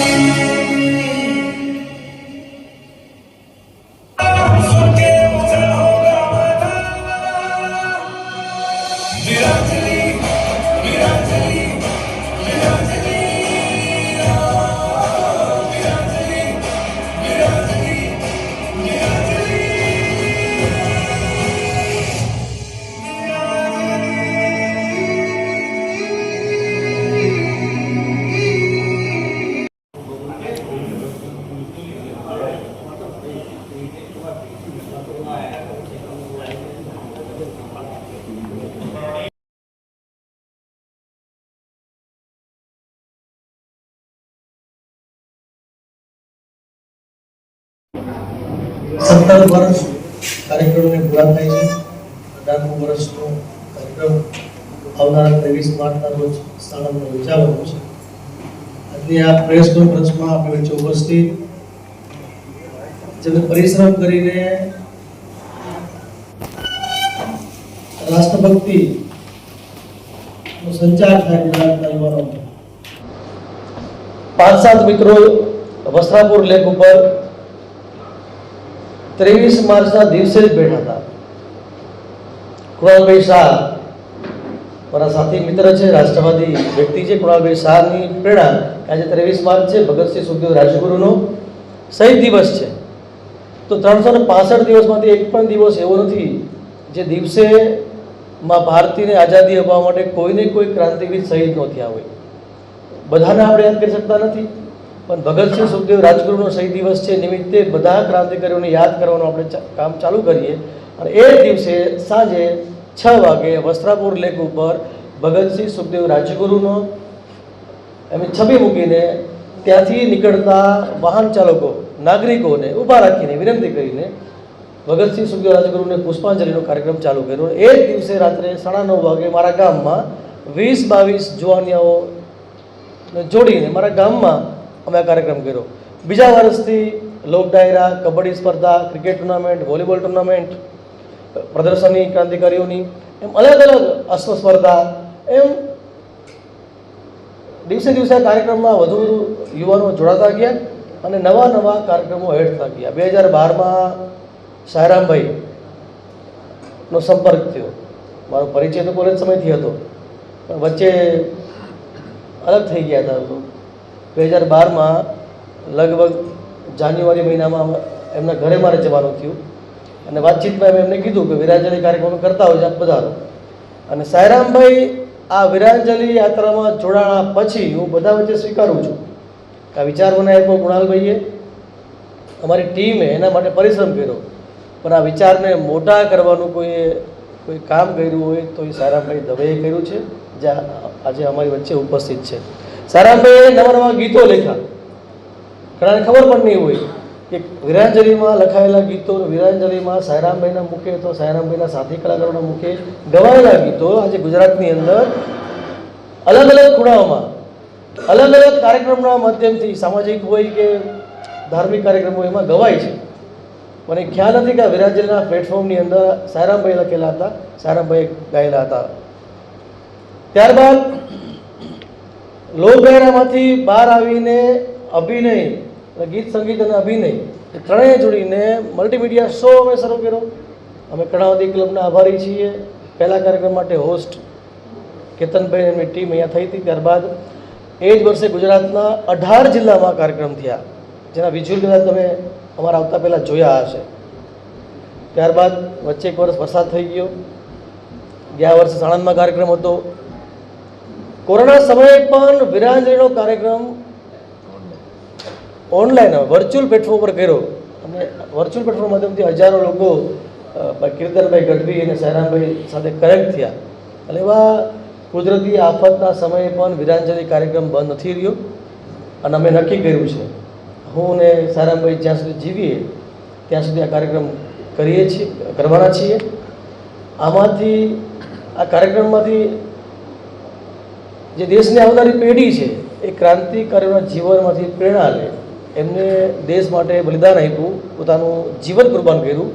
Música સત્તર વર્ષ કાર્યક્રમને પૂરા થાય છે. અઢારમું વર્ષનો કાર્યક્રમ આવનારા ત્રેવીસ માર્ચના રોજ સાણંદમાં યોજાવાનો છે. આજની આ પ્રેસ કોન્ફરન્સમાં આપણે વચ્ચે ઉપસ્થિત જેમને પરિશ્રમ કરીને રાષ્ટ્રભક્તિ સંચાર થાય ગુજરાતના યુવાનો પાંચ સાત મિત્રો વસ્ત્રાપુર લેક ઉપર ત્રેવીસ માર્ચના દિવસે જ બેઠા હતા. કુણાલભાઈ શાહ, મારા સાથી મિત્ર છે, રાષ્ટ્રવાદી વ્યક્તિ છે, કુણાલભાઈ શાહની પ્રેરણા આજે ત્રેવીસ માર્ચ છે, ભગતસિંહ સુખદેવ રાજગુરુનો શહીદ દિવસ છે. તો ત્રણસો ને પાસઠ દિવસમાંથી એક પણ દિવસ એવો નથી જે દિવસે માં ભારતીયને આઝાદી અપાવવા માટે કોઈને કોઈ ક્રાંતિવીર શહીદ ન થયા હોય. બધાને આપણે યાદ કરી શકતા નથી. પણ ભગતસિંહ સુખદેવ રાજગુરુનો શહીદ દિવસ છે, નિમિત્તે બધા ક્રાંતિકારીઓને યાદ કરવાનું આપણે કામ ચાલુ કરીએ. અને એ દિવસે સાંજે છ વાગે વસ્ત્રાપુર લેક ઉપર ભગતસિંહ સુખદેવ રાજગુરુનો એમની છબી મૂકીને ત્યાંથી નીકળતા વાહન ચાલકો, નાગરિકોને ઊભા રાખીને વિનંતી કરીને ભગતસિંહ સુખદેવ રાજગુરુને પુષ્પાંજલિનો કાર્યક્રમ ચાલુ કર્યો. એ જ દિવસે રાત્રે સાડા નવ વાગે મારા ગામમાં વીસ બાવીસ જુવાનિયાઓ જોડીને મારા ગામમાં અમે આ કાર્યક્રમ કર્યો. બીજા વર્ષથી લોક ડાયરા, કબડ્ડી સ્પર્ધા, ક્રિકેટ ટુર્નામેન્ટ, વોલીબોલ ટુર્નામેન્ટ, પ્રદર્શની ક્રાંતિકારીઓની, એમ અલગ અલગ અશ્વ સ્પર્ધા, એમ દિવસે દિવસે કાર્યક્રમમાં વધુ યુવાનો જોડાતા ગયા અને નવા નવા કાર્યક્રમો એડ થતા ગયા. બે હજાર બારમાં સાયરામભાઈ નો સંપર્ક થયો. મારો પરિચય તો કોલેજ સમયથી હતો, પણ વચ્ચે અલગ થઈ ગયા હતા બે હજાર બારમાં લગભગ જાન્યુઆરી મહિનામાં એમના ઘરે મારે જવાનું થયું. અને વાતચીતમાં મેં એમને કીધું કે વિરાંજલિ કાર્યક્રમ કરતા હોય છે આપ પધારો. અને સાયરામભાઈ આ વિરાંજલિ યાત્રામાં જોડાણા પછી હું બધા વચ્ચે સ્વીકારું છું કે આ વિચાર મને આપ્યો કુણાલભાઈએ અમારી ટીમે એના માટે પરિશ્રમ કર્યો. પણ આ વિચારને મોટા કરવાનું કોઈએ કોઈ કામ કર્યું હોય તો એ સારાભાઈ દવેએ કર્યું છે, જે આજે અમારી વચ્ચે ઉપસ્થિત છે. સારાભાઈએ નવા નવા ગીતો લખ્યા. ઘણાને ખબર પણ નહીં હોય કે વિરાંજલિમાં લખાયેલા ગીતો, વિરાંજલિમાં સાયરામભાઈના મુખે તો સાયરામભાઈના સાથી કલાકારોના મુખે ગવાયેલા ગીતો આજે ગુજરાતની અંદર અલગ અલગ ખૂણાઓમાં, અલગ અલગ કાર્યક્રમના માધ્યમથી સામાજિક હોય કે ધાર્મિક કાર્યક્રમો એમાં ગવાય છે. મને ખ્યાલ નથી કે વિરાજલના પ્લેટફોર્મની અંદર સાયરામભાઈ લખેલા હતા સાયરામભાઈ ગાયેલા હતા. ત્યારબાદ લોકગાયનામાંથી બહાર આવીને અભિનય ગીત સંગીત અને અભિનય, એ ત્રણેય જોડીને મલ્ટીમીડિયા શો અમે શરૂ કર્યો. અમે કર્ણાવતી ક્લબના આભારી છીએ. પહેલા કાર્યક્રમ માટે હોસ્ટ કેતનભાઈ એમની ટીમ અહીંયા થઈ હતી. ત્યારબાદ એ જ વર્ષે ગુજરાતના અઢાર જિલ્લામાં કાર્યક્રમ થયા, જેના વિઝ્યુઅલ કદાચ તમે અમારા આવતા પહેલાં જોયા હશે. ત્યારબાદ વચ્ચે એક વર્ષ વરસાદ થઈ ગયો. ગયા વર્ષે સાણંદમાં કાર્યક્રમ હતો. કોરોના સમયે પણ વિરાંજલીનો કાર્યક્રમ ઓનલાઈન વર્ચ્યુઅલ પ્લેટફોર્મ પર કર્યો. અને વર્ચ્યુઅલ પ્લેટફોર્મ માધ્યમથી હજારો લોકો કીર્તનભાઈ ગઢવી અને સહેરામભાઈ સાથે કનેક્ટ થયા. એટલે એવા કુદરતી આફતના સમયે પણ વિરાંજલી કાર્યક્રમ બંધ નથી રહ્યો. અને અમે નક્કી કર્યું છે, હું ને સારામભાઈ જ્યાં સુધી જીવીએ, ત્યાં સુધી આ કાર્યક્રમ કરીએ છીએ, કરવાના છીએ. આમાંથી, આ કાર્યક્રમમાંથી જે દેશની આવનારી પેઢી છે, એ ક્રાંતિકારીઓના જીવનમાંથી પ્રેરણા લે. એમને દેશ માટે બલિદાન આપ્યું, પોતાનું જીવન કુરબાન કર્યું.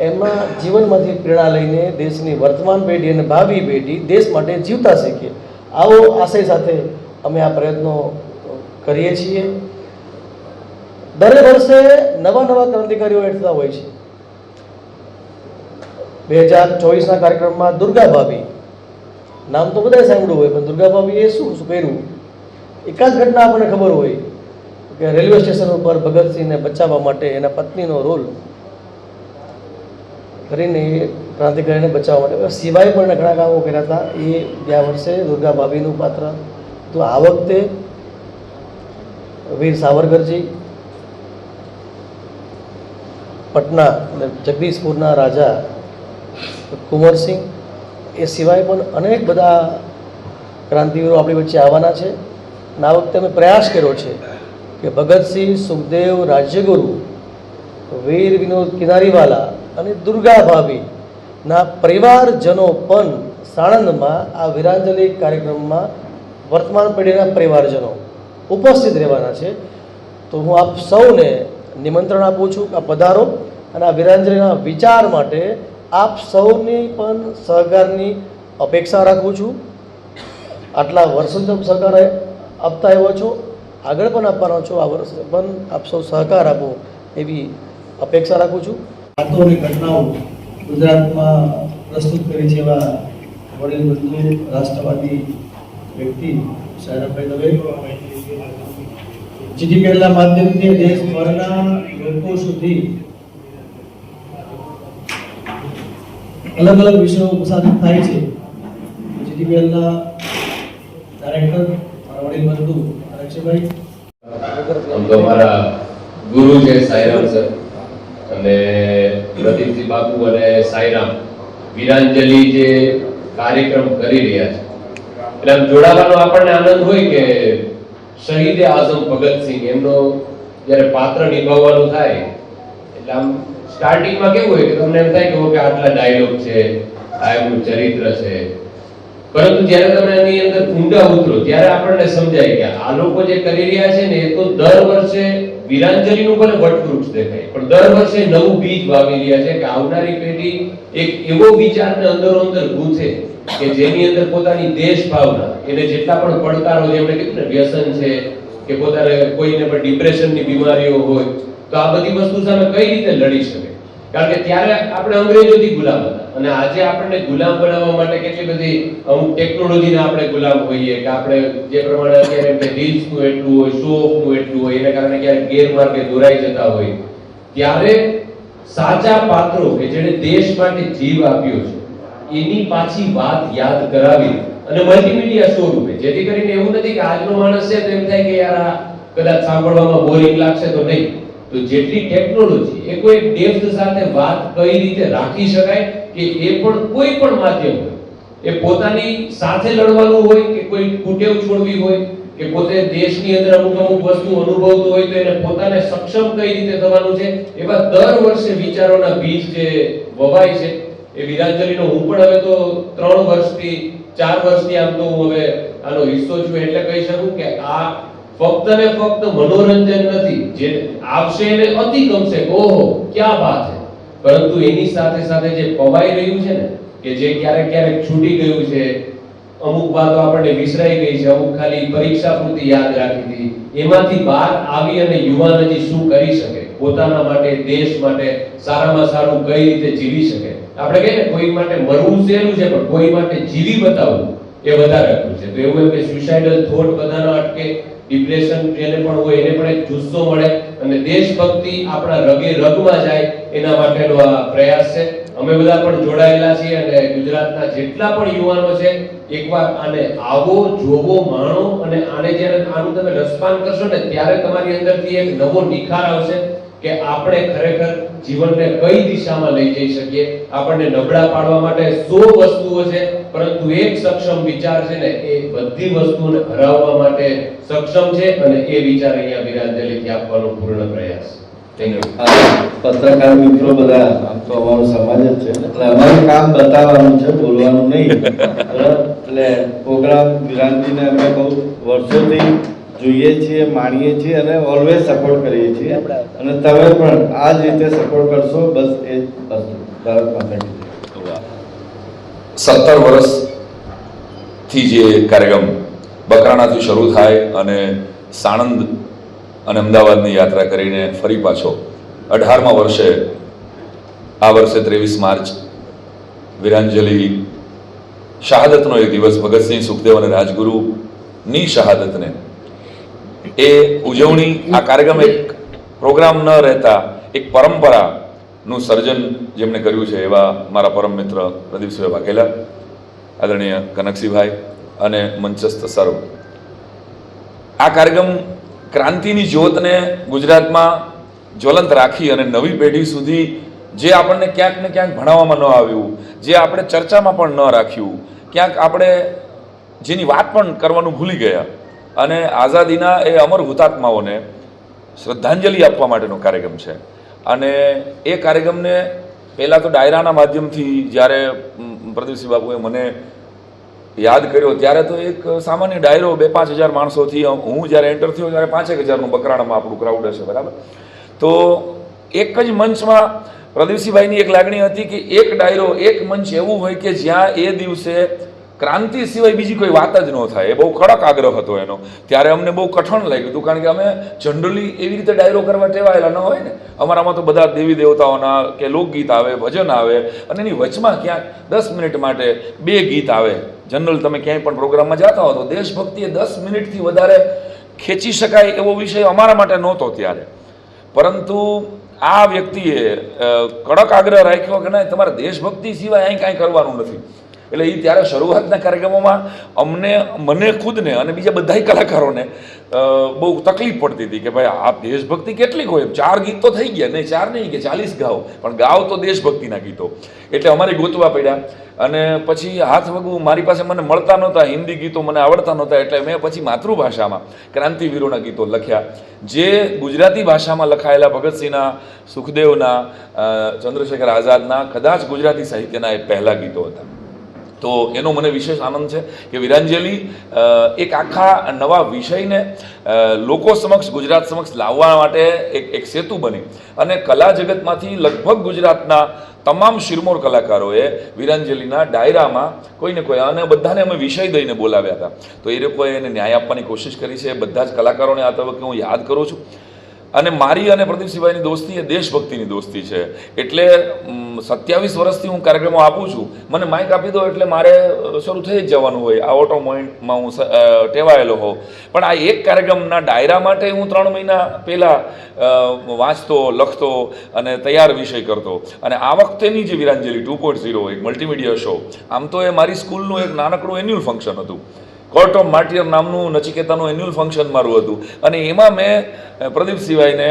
એમના જીવનમાંથી પ્રેરણા લઈને દેશની વર્તમાન પેઢી અને ભાવિ પેઢી દેશ માટે જીવતા શીખીએ આવો આશય સાથે અમે આ પ્રયત્નો કરીએ છીએ. દર વર્ષે નવા નવા ક્રાંતિકારીઓ એટલા હોય છે. બે હજાર ચોવીસના કાર્યક્રમમાં દુર્ગા ભાભી નામ તો બધાએ સાંભળ્યું હોય, પણ દુર્ગા ભાભીએ શું શું કર્યું? એકાદ ઘટના આપણને ખબર હોય કે રેલવે સ્ટેશન ઉપર ભગતસિંહને બચાવવા માટે એના પત્નીનો રોલ કરીને એ ક્રાંતિકારીને બચાવવા માટે. સિવાય પણ ઘણા કામો કર્યા હતા, એ ગયા વર્ષે દુર્ગા ભાભીનું પાત્ર. તો આ વખતે વીર સાવરકરજી, પટના અને જગદીશપુરના રાજા કુંવરસિંહ એ સિવાય પણ અનેક બધા ક્રાંતિવીરો આપણી વચ્ચે આવવાના છે. અને આ વખતે અમે પ્રયાસ કર્યો છે કે ભગતસિંહ સુખદેવ રાજ્યગુરુ, વીર વિનોદ કિનારીવાલા અને દુર્ગા ભાભીના પરિવારજનો પણ સાણંદમાં આ વીરાંજલિ કાર્યક્રમમાં વર્તમાન પેઢીના પરિવારજનો ઉપસ્થિત રહેવાના છે. તો હું આપ સૌને નિમંત્રણ આપું છું આ પધારો અને આ વીરાંજલિના વિચાર માટે આપ સૌની પણ સહકારની અપેક્ષા રાખું છું. આટલા વર્ષો તમે સહકાર આપતા આવ્યો છો, આગળ પણ આપવાનો છો આ વર્ષે, પણ આપ સૌ સહકાર આપો એવી અપેક્ષા રાખું છું. વાતો ઘટનાઓ ગુજરાતમાં પ્રસ્તુત કરી છે એવા વડીલ રાષ્ટ્રવાદી વ્યક્તિ સાહેબભાઈ દવે. પહેલાં માધ્યમથી દેશભરના લોકો સુધી અલગ અલગ વિષયો પ્રસારિત થાય છે. જીટીપીએલના ડાયરેક્ટર મારા વડીલ બંધુ અક્ષયભાઈ તો ગુરુ છે સાઈરામ સર અને પ્રદીપસિંહ બાપુ અને સાઈરામ વીરાંજલિ જે કાર્યક્રમ કરી રહ્યા છે. એટલે આમ જોડાવાનો આપણને આનંદ હોય કે શહીદે આઝમ ભગતસિંહ એમનો જ્યારે પાત્ર નિભાવવાનું થાય, એટલે આમ સ્ટાર્ટિંગમાં કેવું હોય કે તમને એમ થાય કે આટલા ડાયલોગ છે, આ એમનું ચરિત્ર છે. પરંતુ જ્યારે તમે એની અંદર ઊંડા ઉતરો, ત્યારે આપણને સમજાય કે આ લોકો જે કરી રહ્યા છે ને, એ તો દર વર્ષે વીરાંજલિનું પણ વટવૃક્ષ દેખાય. પણ દર વર્ષે નવું બીજ વાવી રહ્યા છે કે આવનારી પેઢી એક એવો વિચારને અંદરો અંદર ગૂંથે કે જેની અંદર પોતાની દેશ ભાવના એને જેટલા પણ પડકારો છે એમણે કીધું ને, વ્યસન છે, કે પોતાને કોઈને પણ ડિપ્રેશનની બીમારીઓ હોય તો આ બધી વસ્તુ સામે કઈ રીતે લડી શકે? કારણ કે ત્યારે આપણે અંગ્રેજોથી ગુલામ હતા. અને આજે આપણને ગુલામ બનાવવા માટે કેટલી બધી અમુક ટેકનોલોજીના આપણે ગુલામ હોઈએ કે આપણે જે પ્રમાણે અત્યારે કે રીલ્સનું એટલું હોય શો ઓફનું એટલું હોય, એના કારણે ક્યારેક ગેરમાર્ગે દોરાઈ જતા હોય. ત્યારે સાચા પાત્રો કે જેણે દેશ માટે જીવ આપ્યો છે, એની પાછી વાત યાદ કરાવી અને મલ્ટીમીડિયા સ્વરૂપે જેથી કરીને એવું નથી કે આજનો માણસ છે તો એમ થાય કે યાર આ કદાચ સાંભળવામાં બોરિંગ લાગશે તો નહીં. તો જેટલી ટેકનોલોજી એ કોઈ ડેપ્થ સાથે વાત કઈ રીતે રાખી શકાય કે એ પણ કોઈ પણ માધ્યમ હોય. એ પોતાની સાથે લડવાનું હોય કે કોઈ કુટેવ છોડવી હોય કે પોતે દેશની અંદર અમુક અમુક વસ્તુ અનુભવતો હોય તો એને પોતાને સક્ષમ કઈ રીતે થવાનું છે, એવા દર વર્ષે વિચારોના બીજ જે વવાય છે, એ વિરાંજલીનો હું પણ હવે તો ત્રણ વર્ષથી, ચાર વર્ષથી આમ તો હું હવે આનો હિસ્સો છું એટલે કહી શકું કે આ ફક્ત ને ફક્ત મનોરંજન નથી, જે આવશે એને અતિ ગમશે. ઓહો, ક્યાં વાત છે? પરંતુ એની સાથે સાથે જે પવાઈ રહ્યું છે ને, કે જે ક્યારેક ક્યારેક છૂટી ગયું છે, અમુક વાતો આપણને વિસરાઈ ગઈ છે, અમુક ખાલી પરીક્ષા પૂરતી યાદ રાખી હતી, એમાંથી બહાર આવી અને યુવાન હજી શું કરી શકે? પોતાના માટે, દેશ માટે સારામાં સારું કઈ રીતે જીવી શકે? આપણે કહીએ ને, કોઈ માટે મરવું સહેલું છે, પણ કોઈ માટે જીવી બતાવવું એ વધારે અઘરું છે. તો એવું એમ કે સુસાઇડલ થોટ બધાનો અટકે ડિપ્રેશન જેને પણ હોય, એને પણ એક જુસ્સો મળે અને દેશભક્તિ આપણા રગે રગમાં જાય એના માટેનો આ પ્રયાસ છે. અમે બધા પણ જોડાયેલા છીએ અને ગુજરાતના જેટલા પણ યુવાનો છે, એકવાર આને આવો, જોવો, માણો અને આને જ્યારે આનું તમે રસપાન કરશો ને, ત્યારે તમારી અંદરથી એક નવો નિખાર આવશે. કે આપણે ખરેખર જીવનને કઈ દિશામાં લઈ જઈ શકીએ? આપણને નબળા પાડવા માટે સો વસ્તુઓ છે, પરંતુ એક સક્ષમ વિચાર છે ને, એ બધી વસ્તુઓને હરાવવા માટે સક્ષમ છે અને એ વિચાર અહીંયા વિરાંજલિથી આપવાનો પૂર્ણ પ્રયાસ. પત્રકાર મિત્રો બધા આમ તો અમારો સમાજ જ છે. એટલે અમારું કામ બતાવવાનું છે, બોલવાનું નહીં. એટલે પ્રોગ્રામ વિરાંતિને અમે બહુ વર્ષોથી જોઈએ છીએ, માણીએ છીએ અને ઓલવેઝ સપોર્ટ કરીએ છીએ અને તમે પણ આ જ રીતે સપોર્ટ કરશો, બસ એ જ વસ્તુ. સત્તર વર્ષથી જે કાર્યક્રમ બકરાણાથી શરૂ થાય અને સાણંદ અને અમદાવાદની યાત્રા કરીને ફરી પાછો અઢારમા વર્ષે આ વર્ષે ત્રેવીસ માર્ચ વીરાંજલિ શહાદતનો એ દિવસ ભગતસિંહ સુખદેવ અને રાજગુરુની શહાદતને એ ઉજવણી, આ કાર્યક્રમ એક પ્રોગ્રામ ન રહેતા, એક પરંપરાનું સર્જન જેમણે કર્યું છે એવા મારા પરમ મિત્ર પ્રદીપસિંહ વાઘેલા, આદરણીય કનકસિંહભાઈ અને મંચસ્થ સર્વ. આ કાર્યક્રમ ક્રાંતિની જ્યોતને ગુજરાતમાં જ્વલંત રાખી અને નવી પેઢી સુધી જે આપણને ક્યાંક ને ક્યાંક ભણાવવામાં ન આવ્યું, જે આપણે ચર્ચામાં પણ ન રાખ્યું, ક્યાંક આપણે જેની વાત પણ કરવાનું ભૂલી ગયા અને આઝાદીના એ અમર હુતાત્માઓને શ્રદ્ધાંજલિ આપવા માટેનો કાર્યક્રમ છે. અને એ કાર્યક્રમને પહેલાં તો ડાયરાના માધ્યમથી જ્યારે પ્રદીપસિંહ બાબુએ મને યાદ કર્યો, ત્યારે તો એક સામાન્ય ડાયરો બે પાંચ હજાર માણસોથી હું જ્યારે એન્ટર થયો ત્યારે પાંચેક હજારનું બકરાણામાં આપણું ક્રાઉડ હશે, બરાબર? તો એક જ મંચમાં પ્રદીપસિંહભાઈની એક લાગણી હતી કે એક ડાયરો, એક મંચ એવું હોય કે જ્યાં એ દિવસે ક્રાંતિ સિવાય બીજી કોઈ વાત જ ન થાય. એ બહુ કડક આગ્રહ હતો એનો. ત્યારે અમને બહુ કઠણ લાગ્યું હતું, કારણ કે અમે જનરલી એવી રીતે ડાયરો કરવા ટેવાયેલા ન હોય ને. અમારામાં તો બધા દેવી દેવતાઓના કે લોકગીત આવે, ભજન આવે, અને એની વચમાં ક્યાંક દસ મિનિટ માટે બે ગીત આવે. જનરલ તમે ક્યાંય પણ પ્રોગ્રામમાં જતા હો તો દેશભક્તિ એ દસ મિનિટથી વધારે ખેંચી શકાય એવો વિષય અમારા માટે નહોતો ત્યારે. પરંતુ આ વ્યક્તિએ કડક આગ્રહ રાખ્યો કે ના, તમારે દેશભક્તિ સિવાય અહીં કાંઈ કરવાનું નથી. એટલે એ ત્યારે શરૂઆતના કાર્યક્રમોમાં અમને, મને ખુદને અને બીજા બધાય કલાકારોને બહુ તકલીફ પડતી હતી કે ભાઈ આ દેશભક્તિ કેટલીક હોય? ચાર ગીત તો થઈ ગયા, નહીં, ચાર નહીં કે ચાલીસ ગાઓ. પણ ગાઓ તો દેશભક્તિના ગીતો. એટલે અમારે ગોતવા પડ્યા. અને પછી હાથ વગું મારી પાસે મને મળતા નહોતા, હિન્દી ગીતો મને આવડતા નહોતા, એટલે મેં પછી માતૃભાષામાં ક્રાંતિવીરોના ગીતો લખ્યા. જે ગુજરાતી ભાષામાં લખાયેલા ભગતસિંહના, સુખદેવના ચંદ્રશેખર આઝાદના, કદાચ ગુજરાતી સાહિત્યના એ પહેલાં ગીતો હતા. તો એનો મને વિશેષ આનંદ છે કે વિરાંજલી એક આખા નવા વિષયને લોકો સમક્ષ, ગુજરાત સમક્ષ લાવવા માટે એક એક સેતુ બની. અને કલા જગતમાંથી લગભગ ગુજરાતના તમામ શિરમોર કલાકારોએ વિરાંજલીના ડાયરામાં કોઈને કોઈ, અને બધાને અમે વિષય દઈને બોલાવ્યા હતા. તો એ લોકોએ એને ન્યાય આપવાની કોશિશ કરી છે. બધા જ કલાકારોને આ તબક્કે હું યાદ કરું છું. અને મારી અને પ્રદીપસિંહભાઈની દોસ્તી એ દેશભક્તિની દોસ્તી છે. એટલે સત્યાવીસ વર્ષથી હું કાર્યક્રમો આપું છું. મને માઇક આપી દો એટલે મારે શરૂ થઈ જ જવાનું હોય. આ ઓટો મોઇન્ટમાં હું ટેવાયેલો હોઉં. પણ આ એક કાર્યક્રમના ડાયરા માટે હું ત્રણ મહિના પહેલાં વાંચતો, લખતો અને તૈયાર વિષય કરતો. અને આ વખતેની જે વિરાંજલી, ટુ પોઈન્ટ ઝીરો એક મલ્ટીમીડિયા શો આમ તો એ મારી સ્કૂલનું એક નાનકડું એન્યુઅલ ફંક્શન હતું. કોર્ટ ઓફ માર્ટિયર નામનું નચિકેતાનું એન્યુઅલ ફંક્શન મારું હતું. અને એમાં મેં પ્રદીપ સિવાયને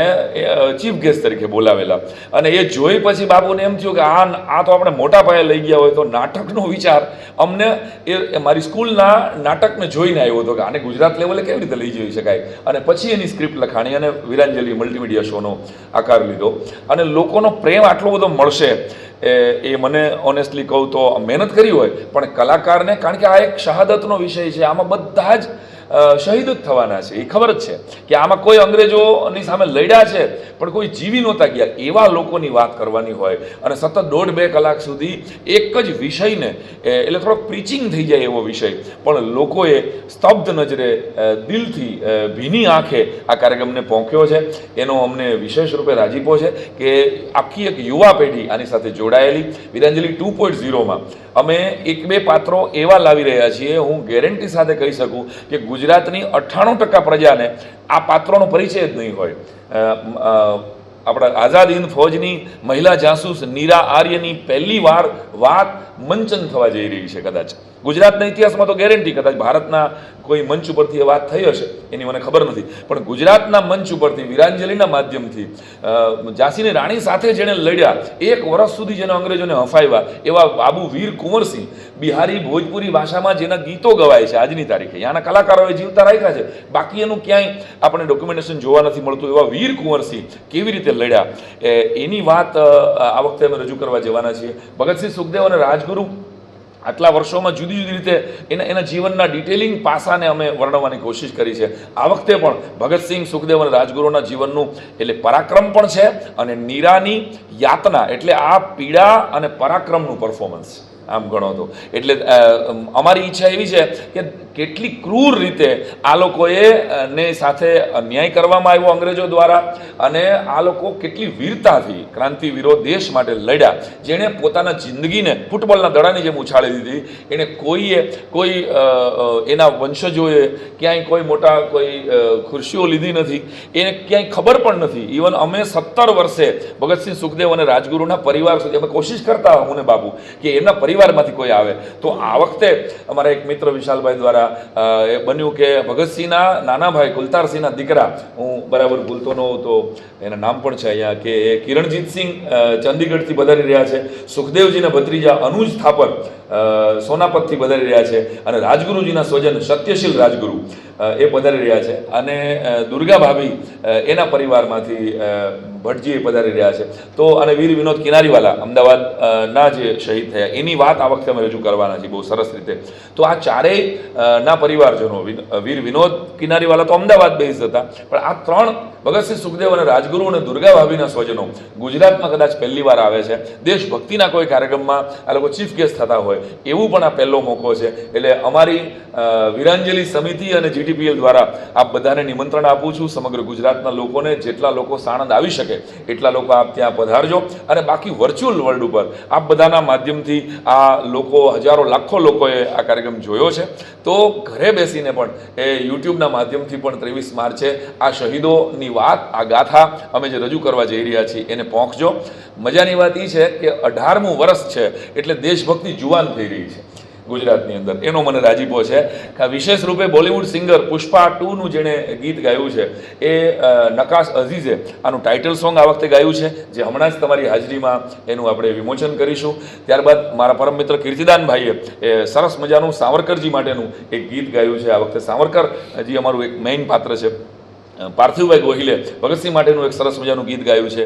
ચીફ ગેસ્ટ તરીકે બોલાવેલા. અને એ જોઈ પછી બાબુને એમ થયું કે આ આ તો આપણે મોટા પાયે લઈ ગયા હોય તો નાટકનો વિચાર. અમને એ મારી સ્કૂલના નાટકને જોઈને આવ્યો હતો કે આને ગુજરાત લેવલે કેવી રીતે લઈ જઈ શકાય? અને પછી એની સ્ક્રિપ્ટ લખાણી અને વિરાંજલી મલ્ટીમીડિયા શોનો આકાર લીધો. અને લોકોનો પ્રેમ આટલો બધો મળશે. એ એ મને ઓનેસ્ટલી કહું તો મહેનત કરી હોય, પણ કલાકારને, કારણ કે આ એક શહાદતનો વિષય છે, આમાં બધા જ શહીદ જ થવાના છે. એ ખબર જ છે કે આમાં કોઈ અંગ્રેજોની સામે લડ્યા છે, પણ કોઈ જીવી નહોતા ગયા. એવા લોકોની વાત કરવાની હોય અને સતત દોઢ બે કલાક સુધી એક જ વિષયને એટલે થોડોક પ્રીચિંગ થઈ જાય એવો વિષય. પણ લોકોએ સ્તબ્ધ નજરે દિલથી ભીની આંખે આ કાર્યક્રમને પહોંચ્યો છે. એનો અમને વિશેષ રૂપે રાજીપો છે કે આખી એક યુવા પેઢી આની સાથે જોડાયેલી. વિરાંજલી ટુ પોઈન્ટ ઝીરોમાં. અમે એક બે પાત્રો એવા લાવી રહ્યા છીએ, હું ગેરંટી સાથે કહી શકું કે ગુજરાતની અઠ્ઠાણું ટકા પ્રજાને આ પાત્રોનો પરિચય જ નહીં હોય. આપણા આઝાદ હિંદ ફૌજની મહિલા જાસૂસ નીરા આર્યની પહેલી વાર વાત મંચન થવા જઈ રહી છે કદાચ. ગુજરાતના ઇતિહાસમાં તો ગેરંટી કદાચ ભારતના કોઈ મંચ ઉપરથી એ વાત થઈ હશે, એની મને ખબર નથી. પણ ગુજરાતના મંચ ઉપરથી, વિરાંજલિના માધ્યમથી ઝાંસીની રાણી સાથે જેણે લડ્યા, એક વર્ષ સુધી જેને અંગ્રેજોને હફાવ્યા, એવા બાબુ વીર કુંવરસિંહ બિહારી ભોજપુરી ભાષામાં જેના ગીતો ગવાય છે આજની તારીખે. યાના કલાકારોએ જીવતા રાખ્યા છે. બાકી એનું ક્યાંય આપણે ડોક્યુમેન્ટેશન જોવા નથી મળતું. એવા વીર કુંવરસિંહ કેવી રીતે લડ્યા? એની વાત આ વખતે અમે રજૂ કરવા જવાના છીએ. ભગતસિંહ સુખદેવ અને રાજગુરુ આટલા વર્ષોમાં જુદી જુદી રીતે એના એના જીવનના ડિટેલિંગ પાસાને અમે વર્ણવવાની કોશિશ કરી છે. આ વખતે પણ ભગતસિંહ સુખદેવ અને રાજગુરુના જીવનનું એટલે પરાક્રમ પણ છે અને નીરાની યાતના એટલે આ પીડા અને પરાક્રમનું પરફોર્મન્સ આમ ગણો તો. એટલે અમારી ઈચ્છા એવી છે કે કેટલી ક્રૂર રીતે આ લોકોએ ને સાથે અન્યાય કરવામાં આવ્યો અંગ્રેજો દ્વારા અને આ લોકો કેટલી વીરતાથી ક્રાંતિવીરો દેશ માટે લડ્યા. જેણે પોતાના જિંદગીને ફૂટબોલના દડાની જેમ ઉછાળી દીધી. એણે કોઈએ, કોઈ એના વંશજોએ ક્યાંય કોઈ મોટા કોઈ ખુરશીઓ લીધી નથી. એને ક્યાંય ખબર પણ નથી. ઇવન અમે સત્તર વર્ષે ભગતસિંહ સુખદેવ અને રાજગુરુના પરિવાર સુધી અમે કોશિશ કરતા હું ને બાબુ, કે એમના પરિવારમાંથી કોઈ આવે. તો આ વખતે અમારા એક મિત્ર વિશાલભાઈ દ્વારા એ બન્યું કે ભગતસિંહના નાના ભાઈ કુલતારસિંહના દીકરા, હું બરાબર ભૂલતો ન હોઉં એના નામ પણ છે અહીંયા, કે કિરણજીતસિંહ ચંદીગઢથી પધારી રહ્યા છે. સુખદેવજીના ભત્રીજા અનુજ થાપર સોનાપતથી પધારી રહ્યા છે અને રાજગુરુજીના સ્વજન સત્યશીલ રાજગુરુ એ પધારી રહ્યા છે અને દુર્ગા ભાભી એના પરિવારમાંથી ભટજી એ પધારી રહ્યા છે. તો અને વીર વિનોદ કિનારીવાલા અમદાવાદ ના જે શહીદ થયા, એની વાત આ વખતે અમે રજૂ કરવાના છીએ બહુ સરસ રીતે. તો આ ચારેય ના પરિવારજનો વીર વિનોદ કિનારીવાલા તો અમદાવાદ બેઝ હતા, પણ આ ત્રણ ભગતસિંહ સુખદેવ અને રાજગુરુ અને દુર્ગા ભાભીના સ્વજનો ગુજરાતમાં કદાચ પહેલી વાર આવે છે. દેશભક્તિના કોઈ કાર્યક્રમમાં આ લોકો ચીફ ગેસ્ટ થતા હોય એવું પણ આ પહેલો મોકો છે. એટલે અમારી વીરાંજલિ સમિતિ અને જીટીપીએલ દ્વારા આપ બધાને નિમંત્રણ આપું છું. સમગ્ર ગુજરાતના લોકોને જેટલા લોકો સાણંદ આવી શકે, એટલા લોકો આપ ત્યાં પધારજો. અને બાકી વર્ચ્યુઅલ વર્લ્ડ ઉપર આપ બધાના માધ્યમથી આ લોકો, હજારો, લાખો લોકોએ આ કાર્યક્રમ જોયો છે. તો ઘરે બેસીને પણ એ યુટ્યુબના માધ્યમથી પણ ત્રેવીસ માર્ચે આ શહીદોની વાત, આ ગાથા અમે જે રજૂ કરવા જઈ રહ્યા છીએ એને પહોંચજો. મજાની વાત એ છે કે અઢારમું વર્ષ છે, એટલે દેશભક્તિ જુવાન થઈ રહી છે ગુજરાતની અંદર. એનો મને રાજીપો છે વિશેષ રૂપે બોલિવૂડ સિંગર પુષ્પા ટુનું જેણે ગીત ગાયું છે, એ નકાશ અઝીઝે આનું ટાઇટલ સોંગ આ વખતે ગાયું છે, જે હમણાં જ તમારી હાજરીમાં એનું આપણે વિમોચન કરીશું. ત્યારબાદ મારા પરમ મિત્ર કીર્તિદાનભાઈએ, એ, સરસ મજાનું સાવરકરજી માટેનું એક ગીત ગાયું છે આ વખતે. સાવરકરજી અમારું એક મેઇન પાત્ર છે. પાર્થિવભાઈ ગોહિલે ભગતસિંહ માટેનું એક સરસ મજાનું ગીત ગાયું છે.